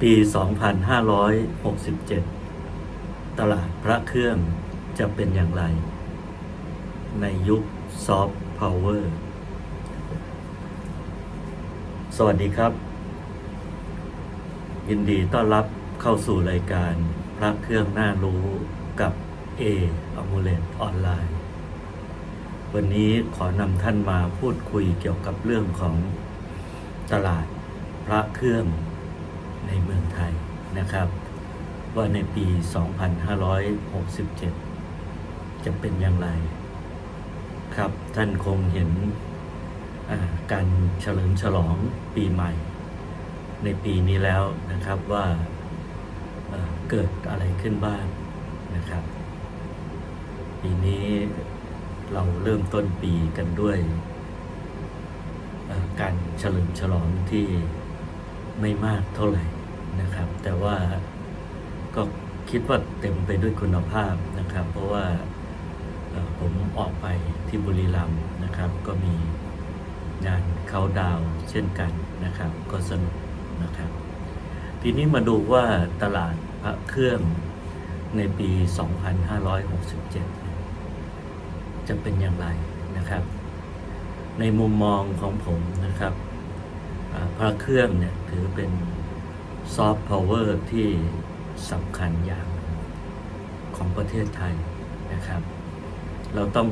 ปี 2567 ตลาดพระเครื่องจะเป็นอย่างไร ในยุคซอฟต์พาวเวอร์ สวัสดีครับ ยินดีต้อนรับเข้าสู่รายการพระเครื่องน่ารู้กับ A a m u l e t ออนไลน์ วันนี้ขอนำท่านมาพูดคุยเกี่ยวกับเรื่องของตลาดพระเครื่อง ในเมืองไทยนะครับ ว่าในปี 2567 จะเป็นอย่างไร ครับท่านคงเห็นการเฉลิมฉลองปีใหม่ ในปีนี้แล้วนะครับว่าเกิดอะไรขึ้นบ้างนะครับ ปีนี้เราเริ่มต้นปีกันด้วยการเฉลิมฉลองที่ไม่มากเท่าไหร่ นะครับ แต่ว่าก็คิดว่าเต็มไปด้วยคุณภาพนะครับ เพราะว่าผมออกไปที่บุรีรัมย์นะครับ ก็มีงานเขาดาวเช่นกันนะครับ ก็สนุกนะครับ ทีนี้มาดูว่าตลาดพระเครื่องในปี 2567เนี่ยจะเป็นอย่างไรนะครับ ในมุมมองของผมนะครับพระเครื่องเนี่ยถือเป็น ซอฟต์พาวเวอร์ที่สำคัญอย่างของประเทศไทยนะครับ เราต้อง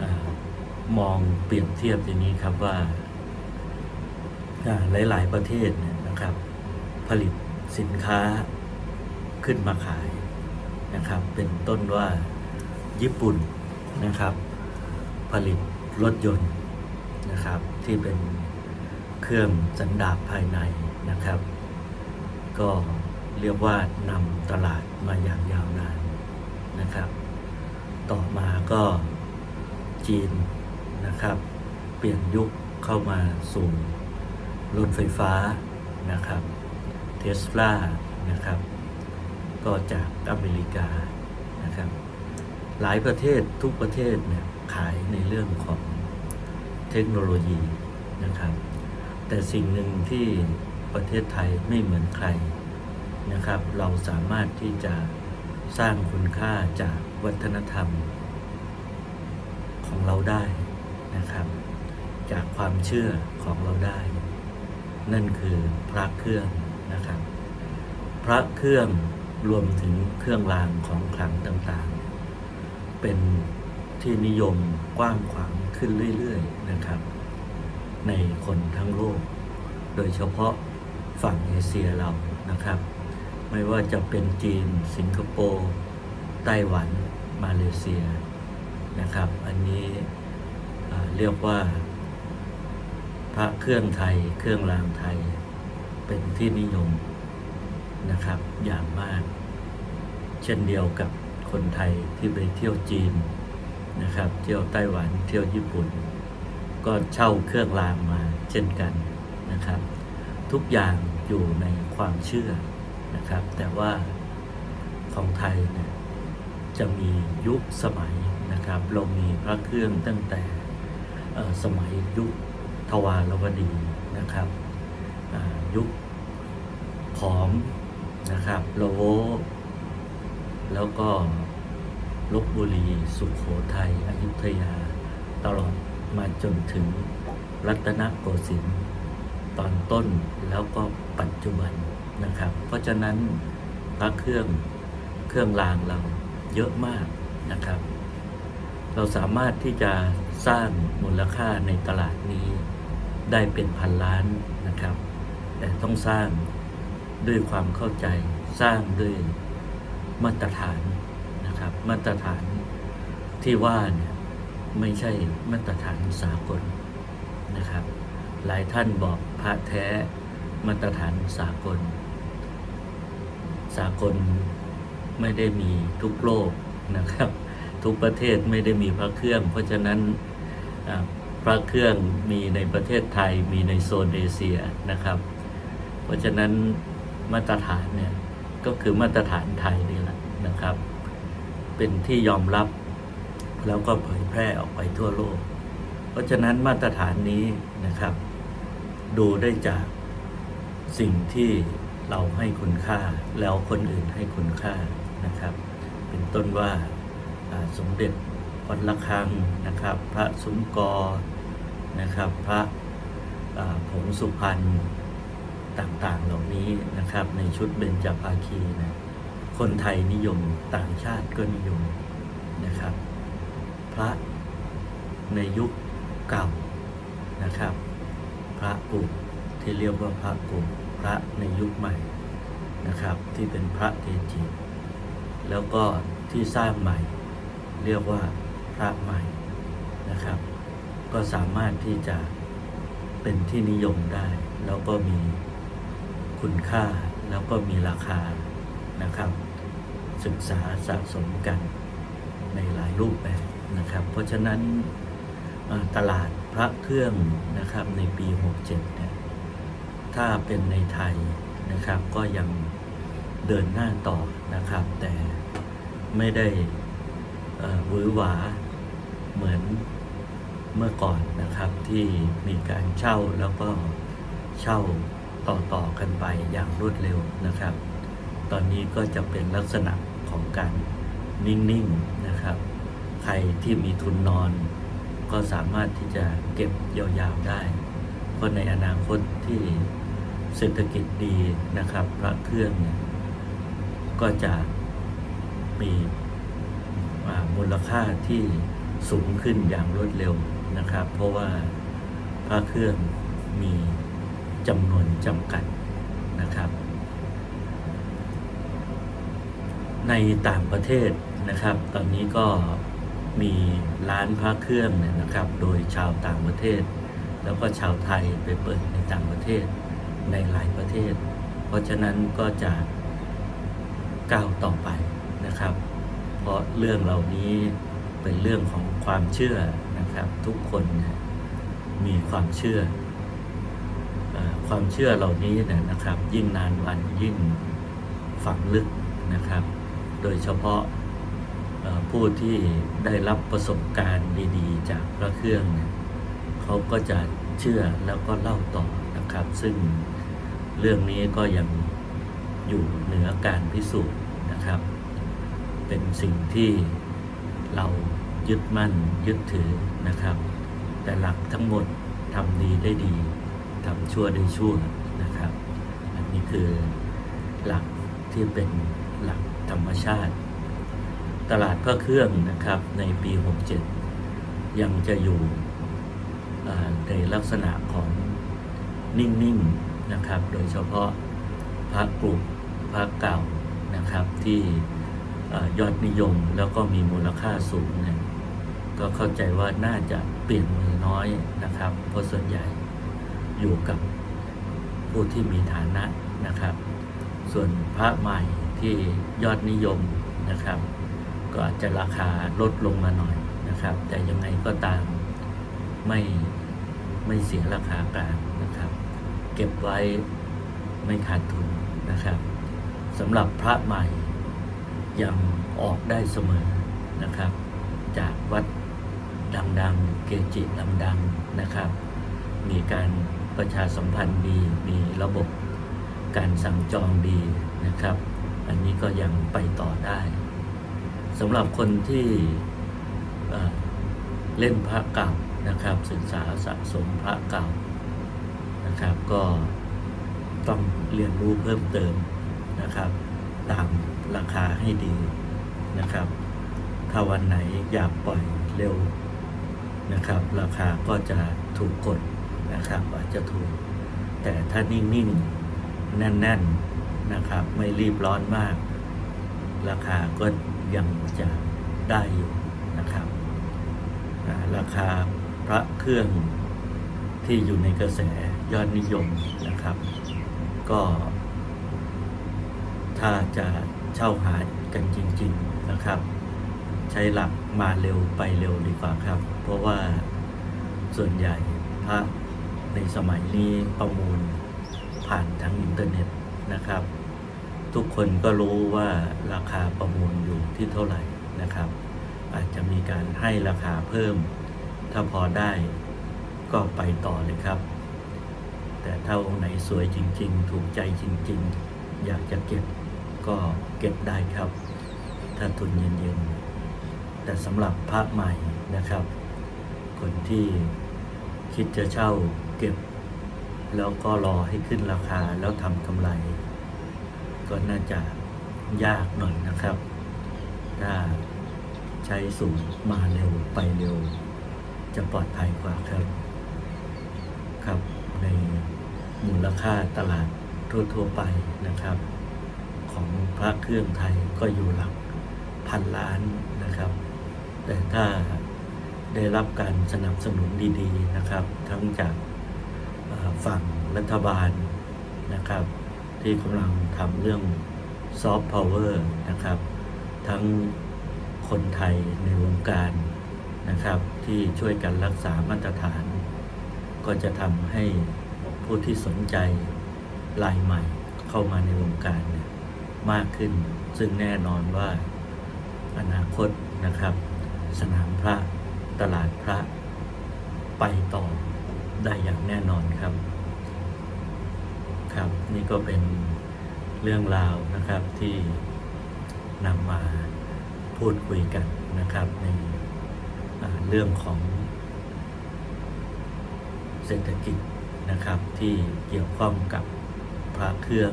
อมองเปรียบเทียบอย่างนี้ครับว่าอ่าหลาย ๆ ประเทศเนี่ยนะครับ ผลิตสินค้าขึ้นมาขายนะครับ เป็นต้นว่าญี่ปุ่นนะครับ ผลิตรถยนต์นะครับที่เป็นเครื่องสันดาปภายในนะครับ ก็เรียกว่านำตลาดมาอย่างยาวนานนะครับ ต่อมาก็จีนนะครับ เปลี่ยนยุคเข้ามาสู่รถไฟฟ้านะครับเทสลานะครับ ก็จากอเมริกานะครับ หลายประเทศทุกประเทศเนี่ยขายในเรื่องของเทคโนโลยีนะครับ แต่สิ่งหนึ่งที่ ประเทศไทยไม่เหมือนใครนะครับ เราสามารถที่จะสร้างคุณค่าจากวัฒนธรรม ของเราได้นะครับ จากความเชื่อของเราได้ นั่นคือพระเครื่องนะครับ พระเครื่องรวมถึงเครื่องรางของขลังต่างๆ เป็นที่นิยมกว้างขวางขึ้นเรื่อย ๆ นะครับ ในคนทั้งโลก โดยเฉพาะ ฝั่งเอเชียเรานะครับ ไม่ว่าจะเป็นจีน สิงคโปร์ ไต้หวัน มาเลเซียนะครับ อันนี้เรียกว่า พระเครื่องไทย เครื่องรางไทย เป็นที่นิยมนะครับ อย่างมาก เช่นเดียวกับคนไทยที่ไปเที่ยวจีนนะครับ เที่ยวไต้หวัน เที่ยวญี่ปุ่น ก็เช่าเครื่องรางมาเช่นกันนะครับ ทุกอย่างอยู่ในความเชื่อนะครับ แต่ว่าของไทยเนี่ยจะมียุคสมัยนะครับเรามีพระเครื่องตั้งแต่สมัยยุคทวารวดีนะครับยุคขอมนะครับโลโวแล้วก็ลบบุรีสุขโขทัยอยุธยา ตลอดมาจนถึงรัตนโกสินทร์ ตอนต้นแล้วก็ปัจจุบันนะครับ เพราะฉะนั้นพระเครื่องเครื่องรางเราเยอะมากนะครับ เราสามารถที่จะสร้างมูลค่าในตลาดนี้ได้เป็นพันล้านนะครับ แต่ต้องสร้างด้วยความเข้าใจสร้างด้วยมาตรฐานนะครับ มาตรฐานที่ว่าเนี่ยไม่ใช่มาตรฐานสากลนะครับ หลายท่านบอกพระแท้มาตรฐานสากล สากลไม่ได้มีทุกโลกนะครับ ทุกประเทศไม่ได้มีพระเครื่อง เพราะฉะนั้นพระเครื่องมีในประเทศไทยมีในโซนเอเชียนะครับ เพราะฉะนั้นมาตรฐานเนี่ยก็คือมาตรฐานไทยนี่แหละนะครับ เป็นที่ยอมรับแล้วก็เผยแพร่ออกไปทั่วโลก เพราะฉะนั้นมาตรฐานนี้นะครับ ดูได้จากสิ่งที่เราให้คุณค่าแล้วคนอื่นให้คุณค่านะครับ เป็นต้นว่าสมเด็จวัดระฆังนะครับ พระสุมกรนะครับ พระผงสุพรรณต่างๆ เหล่านี้นะครับ ในชุดเบญจภาคีนะคนไทยนิยมต่างชาติก็นิยมนะครับ พระในยุคเก่านะครับ ระกลุ่มที่เรียกว่าพระกลุ่มพระในยุคใหม่นะครับ ที่เป็นพระเกจิ แล้วก็ที่สร้างใหม่ เรียกว่าพระใหม่นะครับ ก็สามารถที่จะเป็นที่นิยมได้ แล้วก็มีคุณค่าแล้วก็มีราคานะครับ ศึกษาสะสมกันในหลายรูปแบบนะครับ เพราะฉะนั้นตลาด พระเครื่องนะครับในปี 67เนี่ยถ้าเป็นในไทยนะครับก็ยังเดินหน้าต่อนะครับ แต่ไม่ได้เอ่อหวือหวาเหมือนเมื่อก่อนนะครับที่มีการเช่าแล้วก็เช่าต่อๆกันไปอย่างรวดเร็วนะครับ ตอนนี้ก็จะเป็นลักษณะของการนิ่งๆนะครับ ใครที่มีทุนนอน ก็สามารถที่จะเก็บยาวๆได้ เพราะในอนาคตที่เศรษฐกิจดีนะครับ พระเครื่องเนี่ยก็จะมีมูลค่าที่สูงขึ้นอย่างรวดเร็วนะครับ เพราะว่าพระเครื่องมีจำนวนจำกัดนะครับ ในต่างประเทศนะครับ ตอนนี้ก็ มีร้านพระเครื่องเนี่ยนะครับ โดยชาวต่างประเทศ แล้วก็ชาวไทยไปเปิดในต่างประเทศในหลายประเทศ เพราะฉะนั้นก็จะก้าวต่อไปนะครับ เพราะเรื่องเหล่านี้เป็นเรื่องของความเชื่อนะครับ ทุกคนมีความเชื่ออความเชื่อเหล่านี้เนี่ยนะครับ ยิ่งนานวันยิ่งฝังลึกนะครับ โดยเฉพาะ ผู้ที่ได้รับประสบการณ์ดีๆ จากพระเครื่องเนี่ยเขาก็จะเชื่อแล้วก็เล่าต่อนะครับ ซึ่งเรื่องนี้ก็ยังอยู่เหนือการพิสูจน์นะครับ เป็นสิ่งที่เรายึดมั่นยึดถือนะครับ แต่หลักทั้งหมดทำดีได้ดีทำชั่วได้ชั่วนะครับ อันนี้คือหลักที่เป็นหลักธรรมชาติ ตลาดพระเครื่องนะครับในปี 67 ยังจะอยู่ในลักษณะของนิ่งๆนะครับ โดยเฉพาะพระกลุ่มพระเก่านะครับที่ยอดนิยมแล้วก็มีมูลค่าสูงเนี่ยก็เข้าใจว่าน่าจะเปลี่ยนมือน้อยนะครับ เพราะส่วนใหญ่อยู่กับผู้ที่มีฐานะนะครับ ส่วนพระใหม่ที่ยอดนิยมนะครับ ก็อาจจะราคาลดลงมาหน่อยนะครับ แต่ยังไงก็ตามไม่ไม่เสียราคากลางนะครับ เก็บไว้ไม่ขาดทุนนะครับสำหรับพระใหม่ยังออกได้เสมอนะครับ จากวัดดังๆ เกจิดังๆนะครับ มีการประชาสัมพันธ์ดีมีระบบการสั่งจองดีนะครับ อันนี้ก็ยังไปต่อได้ สำหรับคนที่เล่นพระเก่านะครับ ศึกษาสะสมพระเก่านะครับ ก็ต้องเรียนรู้เพิ่มเติมนะครับ ตามราคาให้ดีนะครับ ถ้าวันไหนอยากปล่อยเร็วนะครับ ราคาก็จะถูกกดนะครับ อาจจะถูก แต่ถ้านิ่งๆ แน่นๆนะครับ ไม่รีบร้อนมาก ราคาก็ ยังจะได้อยู่นะครับ ราคาพระเครื่องที่อยู่ในกระแสยอดนิยมนะครับ ก็ ถ้าจะเช่าหากันจริง ๆนะครับ ใช้หลักมาเร็วไปเร็วดีกว่าครับ เพราะว่าส่วนใหญ่พระในสมัยนี้ประมูลผ่านทางอินเทอร์เน็ตนะครับ ทุกคนก็รู้ว่าราคาประมูลอยู่ที่เท่าไหร่นะครับ อาจจะมีการให้ราคาเพิ่ม ถ้าพอได้ก็ไปต่อเลยครับ แต่ถ้าองค์ไหนสวยจริง ๆ ถูกใจจริง ๆ อยากจะเก็บก็เก็บได้ครับ ถ้าทุนเย็นๆ แต่สำหรับพระใหม่นะครับ คนที่คิดจะเช่าเก็บ แล้วก็รอให้ขึ้นราคาแล้วทำกำไร ก็น่าจะยากหน่อยนะครับ ถ้าใช้สูตรมาเร็วไปเร็ว จะปลอดภัยกว่าครับ ครับในมูลค่าตลาดทั่วๆไปนะครับ ของพระเครื่องไทยก็อยู่หลักพันล้านนะครับ แต่ถ้าได้รับการสนับสนุนดีๆนะครับ ทั้งจากฝั่งรัฐบาลนะครับ ที่กำลังทำเรื่องซอฟต์พาวเวอร์นะครับ ทั้งคนไทยในวงการนะครับ ที่ช่วยกันรักษามาตรฐาน ก็จะทำให้ผู้ที่สนใจรายใหม่เข้ามาในวงการมากขึ้น ซึ่งแน่นอนว่าอนาคตนะครับ สนามพระตลาดพระไปต่อได้อย่างแน่นอนครับ นี่ก็เป็นเรื่องราวนะครับที่นำมาพูดคุยกันนะครับ ในเรื่องของเศรษฐกิจนะครับที่เกี่ยวข้องกับพระเครื่อง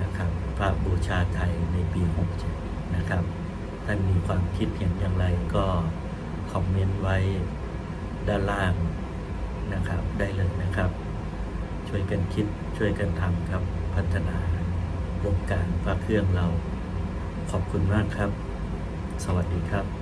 นะครับพระบูชาไทยในปี 67 นะครับ ท่านมีความคิดเห็นอย่างไรก็คอมเมนต์ไว้ด้านล่างนะครับได้เลยนะครับ ช่วยกันคิดช่วยกันทำครับ พัฒนาวงการพระเครื่องเรา ขอบคุณมากครับ สวัสดีครับ